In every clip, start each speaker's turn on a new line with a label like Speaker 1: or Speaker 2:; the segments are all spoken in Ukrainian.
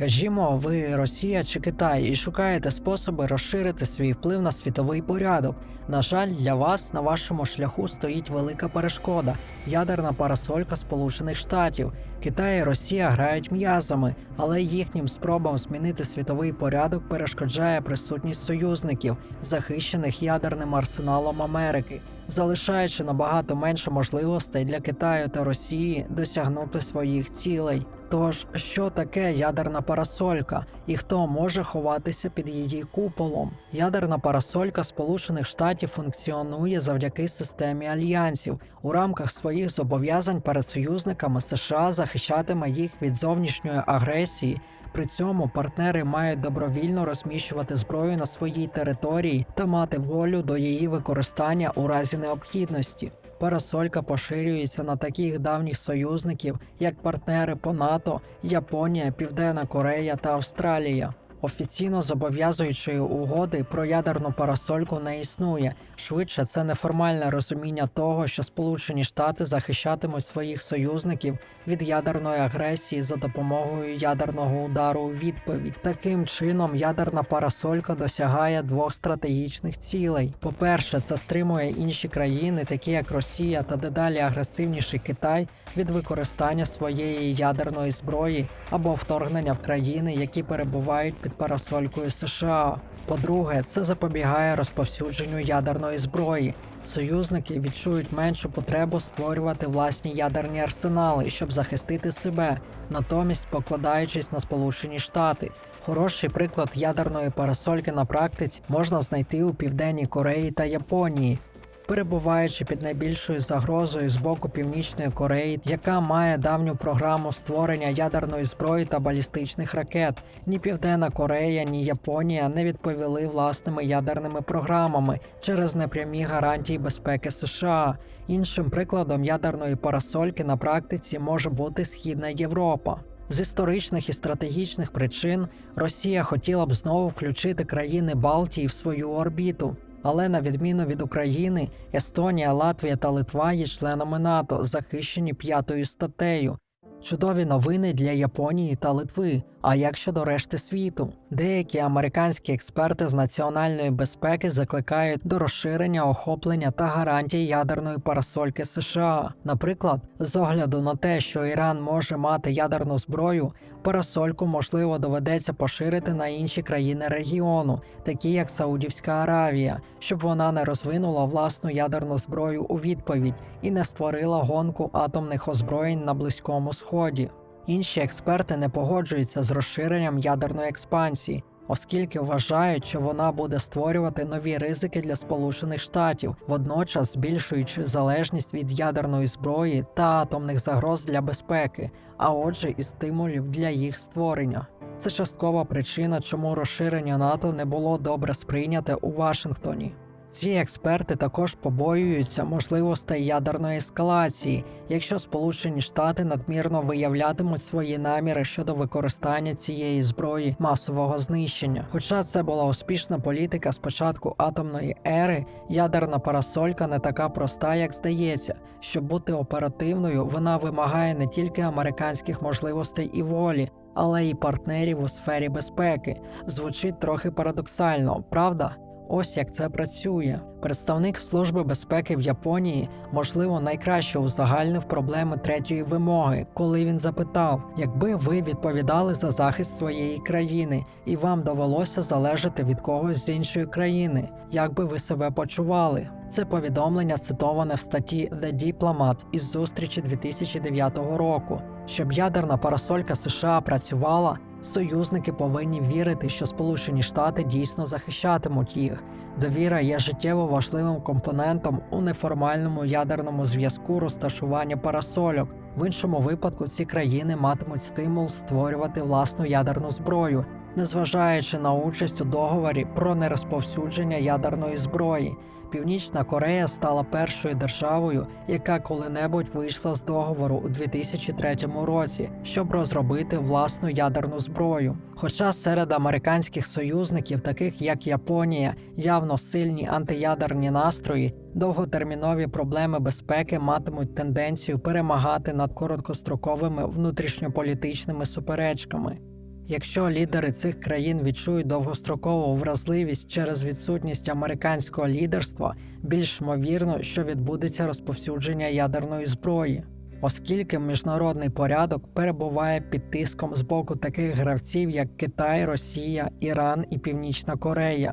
Speaker 1: Скажімо, ви Росія чи Китай і шукаєте способи розширити свій вплив на світовий порядок. На жаль, для вас на вашому шляху стоїть велика перешкода ядерна парасолька Сполучених Штатів. Китай і Росія грають м'язами, але їхнім спробам змінити світовий порядок перешкоджає присутність союзників, захищених ядерним арсеналом Америки, залишаючи набагато менше можливостей для Китаю та Росії досягнути своїх цілей. Тож, що таке ядерна парасолька і хто може ховатися під її куполом? Ядерна парасолька Сполучених Штатів функціонує завдяки системі альянсів. У рамках своїх зобов'язань перед союзниками США захищатиме їх від зовнішньої агресії. При цьому партнери мають добровільно розміщувати зброю на своїй території та мати волю до її використання у разі необхідності. Парасолька поширюється на таких давніх союзників, як партнери по НАТО, Японія, Південна Корея та Австралія. Офіційно зобов'язуючої угоди про ядерну парасольку не існує. Швидше це неформальне розуміння того, що Сполучені Штати захищатимуть своїх союзників від ядерної агресії за допомогою ядерного удару у відповідь. Таким чином, ядерна парасолька досягає двох стратегічних цілей: по-перше, це стримує інші країни, такі як Росія та дедалі агресивніший Китай, від використання своєї ядерної зброї або вторгнення в країни, які перебувають під парасолькою США. По-друге, це запобігає розповсюдженню ядерної зброї. Союзники відчують меншу потребу створювати власні ядерні арсенали, щоб захистити себе, натомість покладаючись на Сполучені Штати. Хороший приклад ядерної парасольки на практиці можна знайти у Південній Кореї та Японії. Перебуваючи під найбільшою загрозою з боку Північної Кореї, яка має давню програму створення ядерної зброї та балістичних ракет, ні Південна Корея, ні Японія не відповіли власними ядерними програмами через непрямі гарантії безпеки США. Іншим прикладом ядерної парасольки на практиці може бути Східна Європа. З історичних і стратегічних причин Росія хотіла б знову включити країни Балтії в свою орбіту. Але на відміну від України, Естонія, Латвія та Литва є членами НАТО, захищені п'ятою статтею. Чудові новини для Японії та Литви. А як щодо решти світу, деякі американські експерти з національної безпеки закликають до розширення охоплення та гарантій ядерної парасольки США. Наприклад, з огляду на те, що Іран може мати ядерну зброю, парасольку можливо доведеться поширити на інші країни регіону, такі як Саудівська Аравія, щоб вона не розвинула власну ядерну зброю у відповідь і не створила гонку атомних озброєнь на Близькому Сході. Інші експерти не погоджуються з розширенням ядерної експансії, оскільки вважають, що вона буде створювати нові ризики для Сполучених Штатів, водночас збільшуючи залежність від ядерної зброї та атомних загроз для безпеки, а отже, і стимулів для їх створення. Це часткова причина, чому розширення НАТО не було добре сприйняте у Вашингтоні. Ці експерти також побоюються можливостей ядерної ескалації, якщо Сполучені Штати надмірно виявлятимуть свої наміри щодо використання цієї зброї масового знищення. Хоча це була успішна політика з початку атомної ери, ядерна парасолька не така проста, як здається. Щоб бути оперативною, вона вимагає не тільки американських можливостей і волі. Але й партнерів у сфері безпеки звучить трохи парадоксально, правда? Ось як це працює. Представник Служби безпеки в Японії, можливо, найкраще узагальнив проблеми третьої вимоги, коли він запитав, якби ви відповідали за захист своєї країни, і вам довелося залежати від когось з іншої країни, як би ви себе почували? Це повідомлення цитоване в статті The Diplomat із зустрічі 2009 року. Щоб ядерна парасолька США працювала, союзники повинні вірити, що Сполучені Штати дійсно захищатимуть їх. Довіра є життєво важливим компонентом у неформальному ядерному зв'язку розташування парасольок. В іншому випадку ці країни матимуть стимул створювати власну ядерну зброю, незважаючи на участь у договорі про нерозповсюдження ядерної зброї. Північна Корея стала першою державою, яка коли-небудь вийшла з договору у 2003 році, щоб розробити власну ядерну зброю. Хоча серед американських союзників, таких як Японія, явно сильні антиядерні настрої, довготермінові проблеми безпеки матимуть тенденцію перемагати над короткостроковими внутрішньополітичними суперечками. Якщо лідери цих країн відчують довгострокову вразливість через відсутність американського лідерства, більш ймовірно, що відбудеться розповсюдження ядерної зброї. Оскільки міжнародний порядок перебуває під тиском з боку таких гравців, як Китай, Росія, Іран і Північна Корея.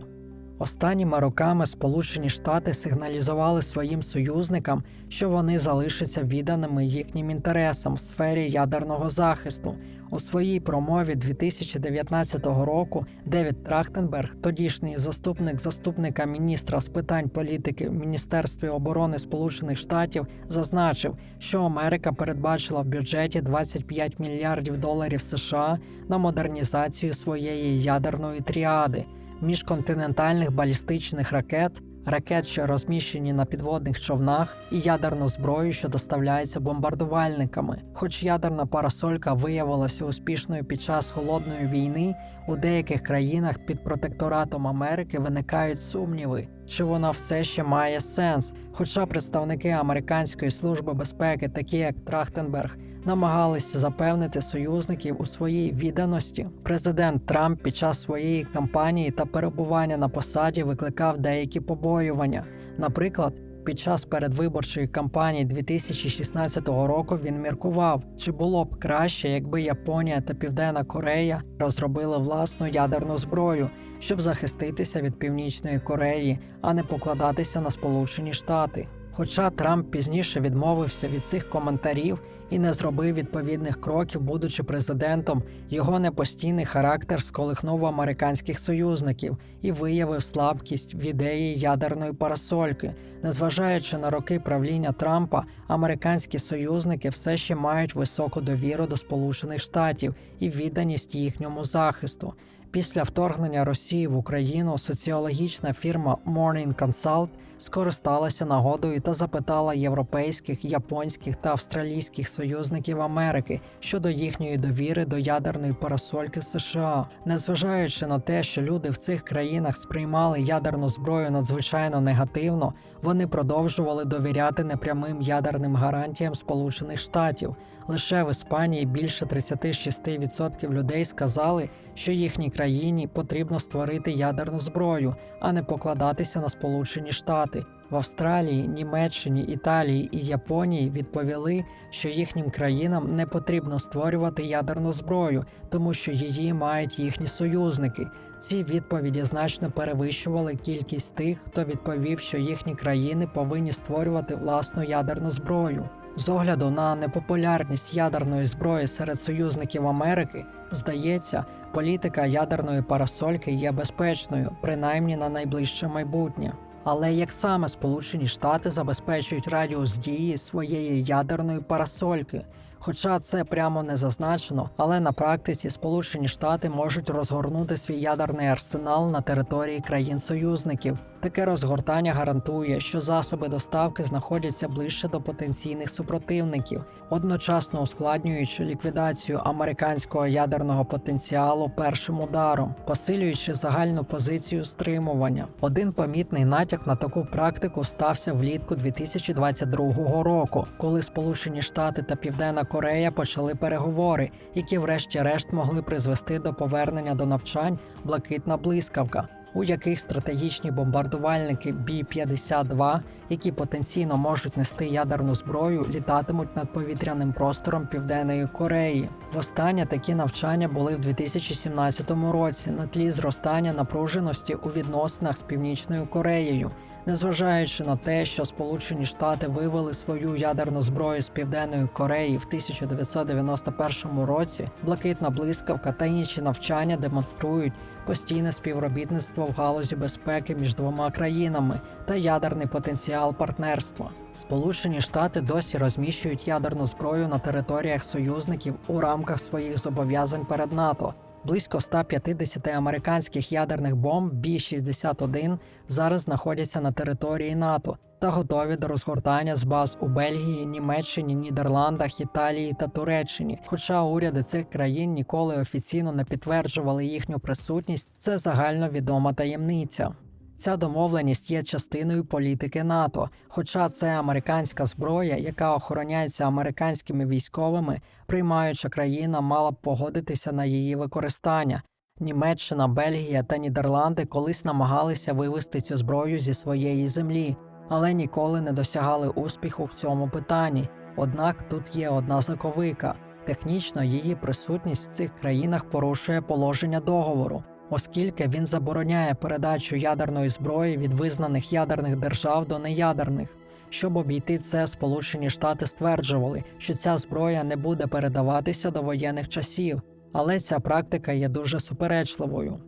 Speaker 1: Останніми роками Сполучені Штати сигналізували своїм союзникам, що вони залишаться відданими їхнім інтересам в сфері ядерного захисту. У своїй промові 2019 року Девід Трахтенберг, тодішній заступник заступника міністра з питань політики в Міністерстві оборони Сполучених Штатів, зазначив, що Америка передбачила в бюджеті 25 мільярдів доларів США на модернізацію своєї ядерної тріади міжконтинентальних балістичних ракет, ракет, що розміщені на підводних човнах, і ядерну зброю, що доставляється бомбардувальниками. Хоч ядерна парасолька виявилася успішною під час холодної війни, у деяких країнах під протекторатом Америки виникають сумніви, чи вона все ще має сенс. Хоча представники американської служби безпеки, такі як Трахтенберг, намагалися запевнити союзників у своїй відданості. Президент Трамп під час своєї кампанії та перебування на посаді викликав деякі побоювання. Наприклад, під час передвиборчої кампанії 2016 року він міркував, чи було б краще, якби Японія та Південна Корея розробили власну ядерну зброю, щоб захиститися від Північної Кореї, а не покладатися на Сполучені Штати. Хоча Трамп пізніше відмовився від цих коментарів і не зробив відповідних кроків, будучи президентом, його непостійний характер сколихнув американських союзників і виявив слабкість в ідеї ядерної парасольки. Незважаючи на роки правління Трампа, американські союзники все ще мають високу довіру до Сполучених Штатів і відданість їхньому захисту. Після вторгнення Росії в Україну соціологічна фірма Morning Consult скористалася нагодою та запитала європейських, японських та австралійських союзників Америки щодо їхньої довіри до ядерної парасольки США. Незважаючи на те, що люди в цих країнах сприймали ядерну зброю надзвичайно негативно, вони продовжували довіряти непрямим ядерним гарантіям Сполучених Штатів. Лише в Іспанії більше 36% людей сказали, що їхній країні потрібно створити ядерну зброю, а не покладатися на Сполучені Штати. В Австралії, Німеччині, Італії і Японії відповіли, що їхнім країнам не потрібно створювати ядерну зброю, тому що її мають їхні союзники. Ці відповіді значно перевищували кількість тих, хто відповів, що їхні країни повинні створювати власну ядерну зброю. З огляду на непопулярність ядерної зброї серед союзників Америки, здається, політика ядерної парасольки є безпечною, принаймні на найближче майбутнє. Але як саме Сполучені Штати забезпечують радіус дії своєї ядерної парасольки? Хоча це прямо не зазначено, але на практиці Сполучені Штати можуть розгорнути свій ядерний арсенал на території країн-союзників. Таке розгортання гарантує, що засоби доставки знаходяться ближче до потенційних супротивників, одночасно ускладнюючи ліквідацію американського ядерного потенціалу першим ударом, посилюючи загальну позицію стримування. Один помітний натяк на таку практику стався влітку 2022 року, коли Сполучені Штати та Південна Корея почали переговори, які, врешті-решт, могли призвести до повернення до навчань блакитна блискавка. У яких стратегічні бомбардувальники Бі-52, які потенційно можуть нести ядерну зброю, літатимуть над повітряним простором Південної Кореї. Востаннє такі навчання були в 2017 році на тлі зростання напруженості у відносинах з Північною Кореєю. Незважаючи на те, що Сполучені Штати вивели свою ядерну зброю з Південної Кореї в 1991 році, блакитна блискавка та інші навчання демонструють постійне співробітництво в галузі безпеки між двома країнами та ядерний потенціал партнерства. Сполучені Штати досі розміщують ядерну зброю на територіях союзників у рамках своїх зобов'язань перед НАТО. Близько 150 американських ядерних бомб Бі-61 зараз знаходяться на території НАТО та готові до розгортання з баз у Бельгії, Німеччині, Нідерландах, Італії та Туреччині. Хоча уряди цих країн ніколи офіційно не підтверджували їхню присутність, це загальновідома таємниця. Ця домовленість є частиною політики НАТО, хоча це американська зброя, яка охороняється американськими військовими, приймаюча країна мала б погодитися на її використання. Німеччина, Бельгія та Нідерланди колись намагалися вивести цю зброю зі своєї землі, але ніколи не досягали успіху в цьому питанні. Однак тут є одна заковика. Технічно її присутність в цих країнах порушує положення договору, оскільки він забороняє передачу ядерної зброї від визнаних ядерних держав до неядерних. Щоб обійти це, Сполучені Штати стверджували, що ця зброя не буде передаватися до воєнних часів, але ця практика є дуже суперечливою.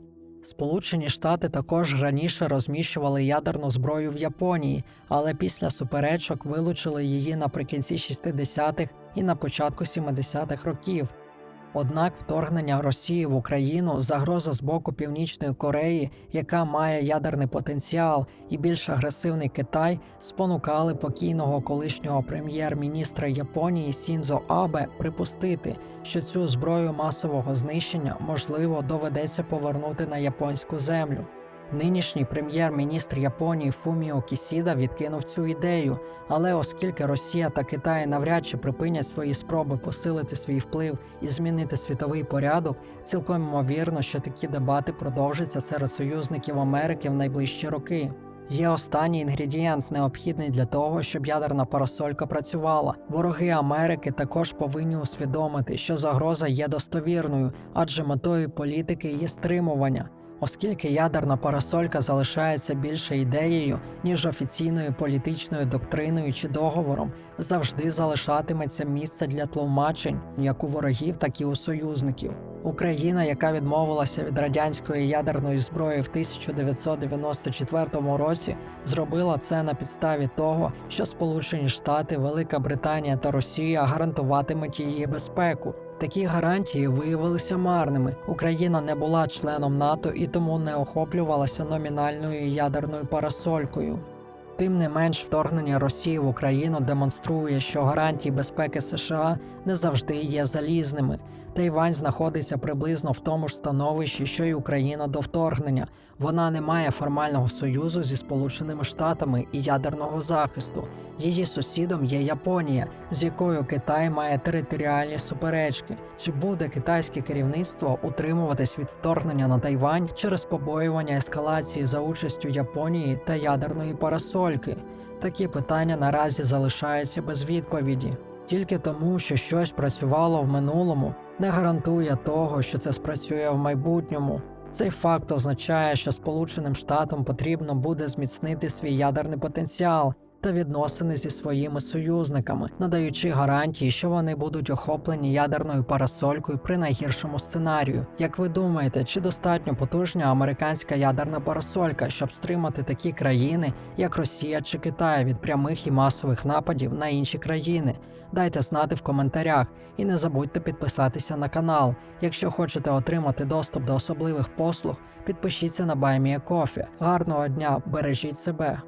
Speaker 1: Сполучені Штати також раніше розміщували ядерну зброю в Японії, але після суперечок вилучили її наприкінці 60-х і на початку 70-х років. Однак вторгнення Росії в Україну, загроза з боку Північної Кореї, яка має ядерний потенціал, і більш агресивний Китай спонукали покійного колишнього прем'єр-міністра Японії Сінзо Абе припустити, що цю зброю масового знищення можливо доведеться повернути на японську землю. Нинішній прем'єр-міністр Японії Фуміо Кісіда відкинув цю ідею, але оскільки Росія та Китай навряд чи припинять свої спроби посилити свій вплив і змінити світовий порядок, цілком ймовірно, що такі дебати продовжаться серед союзників Америки в найближчі роки. Є останній інгредієнт, необхідний для того, щоб ядерна парасолька працювала. Вороги Америки також повинні усвідомити, що загроза є достовірною, адже метою політики є стримування. Оскільки ядерна парасолька залишається більше ідеєю, ніж офіційною політичною доктриною чи договором, завжди залишатиметься місце для тлумачень як у ворогів, так і у союзників. Україна, яка відмовилася від радянської ядерної зброї в 1994 році, зробила це на підставі того, що Сполучені Штати, Велика Британія та Росія гарантуватимуть її безпеку. Такі гарантії виявилися марними. Україна не була членом НАТО і тому не охоплювалася номінальною ядерною парасолькою. Тим не менш, вторгнення Росії в Україну демонструє, що гарантії безпеки США не завжди є залізними. Тайвань знаходиться приблизно в тому ж становищі, що й Україна до вторгнення. Вона не має формального союзу зі Сполученими Штатами і ядерного захисту. Її сусідом є Японія, з якою Китай має територіальні суперечки. Чи буде китайське керівництво утримуватись від вторгнення на Тайвань через побоювання ескалації за участю Японії та ядерної парасольки? Такі питання наразі залишаються без відповіді. Тільки тому, що щось працювало в минулому, не гарантує того, що це спрацює в майбутньому. Цей факт означає, що Сполученим Штатам потрібно буде зміцнити свій ядерний потенціал та відносини зі своїми союзниками, надаючи гарантії, що вони будуть охоплені ядерною парасолькою при найгіршому сценарію. Як ви думаєте, чи достатньо потужна американська ядерна парасолька, щоб стримати такі країни, як Росія чи Китай, від прямих і масових нападів на інші країни? Дайте знати в коментарях і не забудьте підписатися на канал. Якщо хочете отримати доступ до особливих послуг, підпишіться на BuyMeACoffee. Гарного дня, бережіть себе.